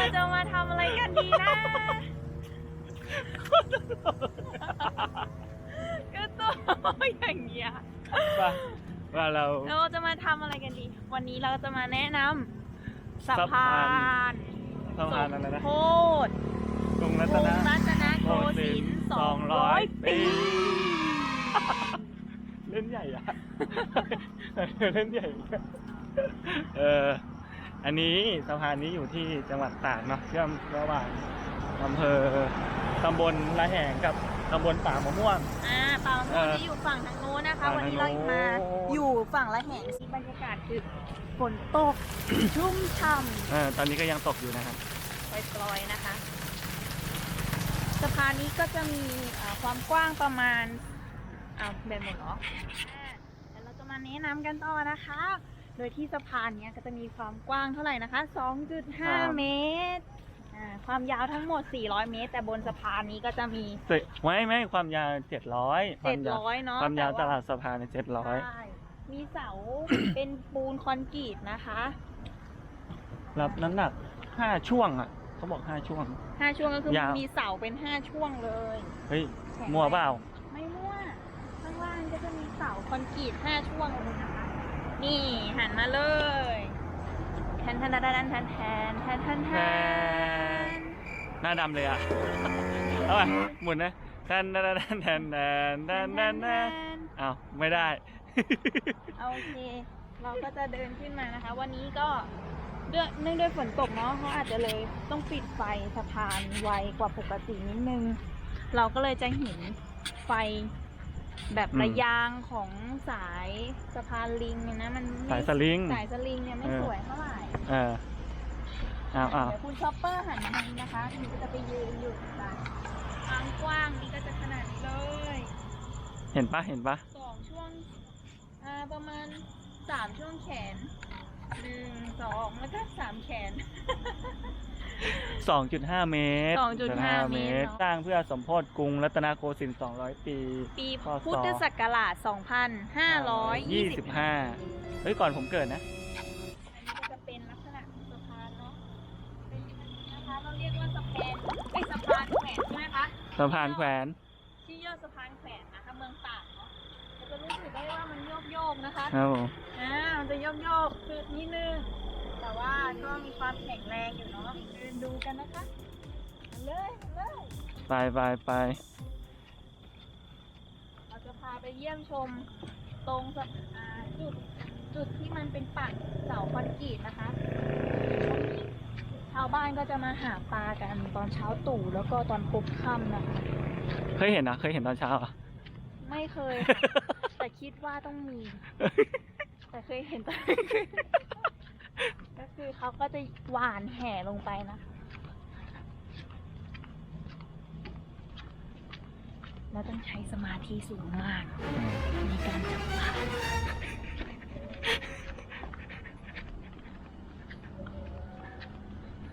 เราจะมาทำอะไรกันดีนะ ก็ตัวอย่างเงี้ยว่าว่าเรา เราจะมาทำอะไรกันดี วันนี้เราจะมาแนะนำสะสะพาพานนสะพานอะไรนะโคตรกรุงรักตรุงนะรัตนโกสินทร์สองร้อยปี เล่นใหญ่อะเล่นใหญ่ เออ อันนี้สะพานนี้อยู่ที่จังหวัดตากเนาะเชื่อมระหว่างอำเภอตำบลละแหงกับตำบลป่ามะม่วง อ่าป่าโมเออจะอยู่ฝั่งทางโน้นนะคะฝั่งวันนี้ทาเรางโน้นมา อยู่ฝั่งละแหงที่บรรยากาศคือฝนตก ชุ่มฉ่ำเออตอนนี้ก็ยังตกอยู่นะครับปล่อยๆนะคะสะพานนี้ก็จะมีเอ่อความกว้างประมาณอ้าวแบบหมดเหรออ่าเดี๋ยวเราจะมาแนะนำกันต่อนะคะ โดยที่สะพานเนี้ยก็จะมีความกว้างเท่าไหร่นะคะครับ2.5 เมตรอ่าความยาวทั้งหมด 400 เมตร แต่บนสะพานนี้ก็จะมีเสร็จไม่ไม่ความยาวเจ็ดร้อยความยาว700 เนาะความยาวตแต่ลาดสะพานเจ็ดร้อยใช่มีเสา เป็นปูนคอนกรีตนะคะรับน้ำหนักห้าช่วงอะเขาบอกห้าช่วง ห้าช่วงก็คือยาว มีเสาเป็นห้าช่วงเลย เฮ้ยมัวเปล่า ไม่มั่วข้างล่างก็จะมีเสาคอนกรีตห้าช่วงเลยนะคะ นี่หันมาเลยแทนแทนแทนแทนแทนแทนแทนแทนหน้าดำเลยอะ เอาไปหมุนนะแทนแทนแทนแทนแทนแทนแทนแทนอ้าวไม่ได้ โอเค เราก็จะเดินขึ้นมานะคะ วันนี้ก็เนื่องเนื่องด้วยฝนตกเนาะเขาอาจจะเลยต้องปิดไฟสะพานไวกว่าปกตินิดนึง เราก็เลยจะเห็นไฟ แบบอืมระยางของสายสะพานลิงเนี่ยนะมันไม่สายสลิง สายสลิงเนี่ยไม่เออ สวยเท่าไหร่เอออ้าวอ้าวเดี๋ยวคุณชอปเปอร์หันมาทางนี้นะคะคุณก็จะไปยืนอยู่ค่ะทางกว้างนี่ก็จะขนาดนี้เลยเห็นปะเห็นปะสองช่วงอ่าประมาณสามช่วงแขนหนึ่งสองแล้วก็สามแขน สองจุดห้าเมตร2.5เมตรเนอะสร้างเพื่อสมโพธิกรุงรัตนโกสินทร์สองร้อยปี ปีพศ พุทธศักราชยี่สิบห้า2525 เฮ้ย ก่อนผมเกิดนะ อันนี้ก็จะเป็นลักษณะของสะพานเนาะเป็นนะคะเราเรียกว่าสะพานไอยสะพานแขวนใช่ไหมคะสะพานแขวนชื่อยอดสะพานแขวนนะคะเมืองตากเนาะเราจะรู้สึกได้ว่ามันโยกโยกๆนะคะครับผม อ่ามันจะโยกโยกๆคือนิดนึง แต่ว่าก็มีความแข็งแรงอยู่เนาะเดินดูกันนะคะมาเลยมาเลย ไปไปไปเราจะพาไปเยี่ยมชมตรงสะอ่าจุดจุดที่มันเป็นปักเสาคอนกรีตนะคะ ชาวบ้านก็จะมาหาปลากันตอนเช้าตู่ แล้วก็ตอนพบค่ำนะคะ เคยเห็นนะเคยเห็นตอนเช้าอะ ไม่เคยแต่คิดว่าต้องมี แต่เคยเห็นตอนก็คือ เขาก็จะหวานแห่ลงไปนะคะแล้วต้องใช้สมาธิสูงมาก ในการจับปลา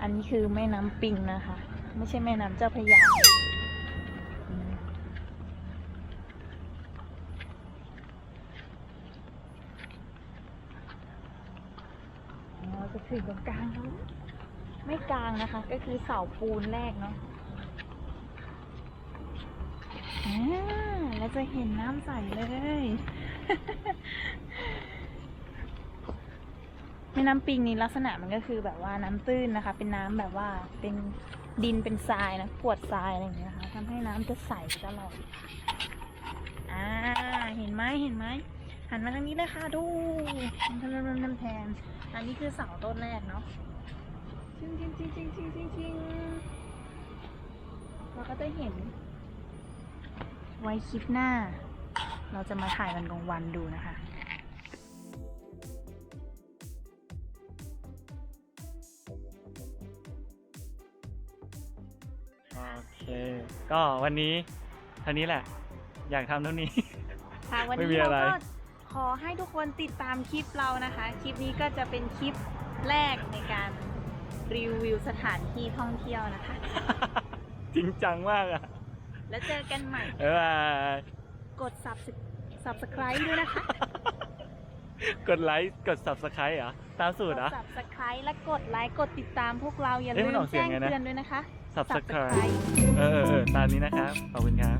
อันนี้คือแม่น้ำปิงนะคะ ไม่ใช่แม่น้ำเจ้าพระยาอืมเรา จะถึงตรงกลางแล้วไม่กลางนะคะ ก็คือเสาปูนแรกเนาะอแล้วจะเห็นน้ำใสเลยแม่น้ำปิงนี่ลักษณะมันก็คือแบบว่าน้ำตื้นนะคะ เป็นน้ำแบบว่าเป็นดินเป็นทรายนะกวดทรายอะไรอย่างเงี้ยนะคะทำให้น้ำจะใสตลอด อ่า เห็นไหมเห็นไหม หันมาทางนี้เลยค่ะดูทำทำทำแทนอันนี้คือเสาต้นแรกเนาะจริงจริงจริงจริงจริงจริงเราก็จะเห็น ไว้คลิปหน้า เราจะมาถ่ายกันกลางวันดูนะคะโอเค ก็วันนี้เท่านี้แหละ อยากทำเท่านี้ ค่ะวันนี้เราก็ อให้ทุกคนติดตามคลิปเรานะคะ คลิปนี้ก็จะเป็นคลิปแรกในการรีวิวสถานที่ท่องเที่ยวนะคะ จริงจังมากอะ แล้วเจอกันใหม่เออกด subs- subscribe ด้วยนะคะ กดไลค์ กด subscribe เหรอ ตามสูกตดรเหรอ subscribe และกดไลค์ กดติดตามพวกเราอย่าเอ๊ะลืมันมออกเสียแจ้งงไงนะ เตือนด้วยนะคะ subscribe เออเออเออตามนี้นะครับ ขอบคุณครับ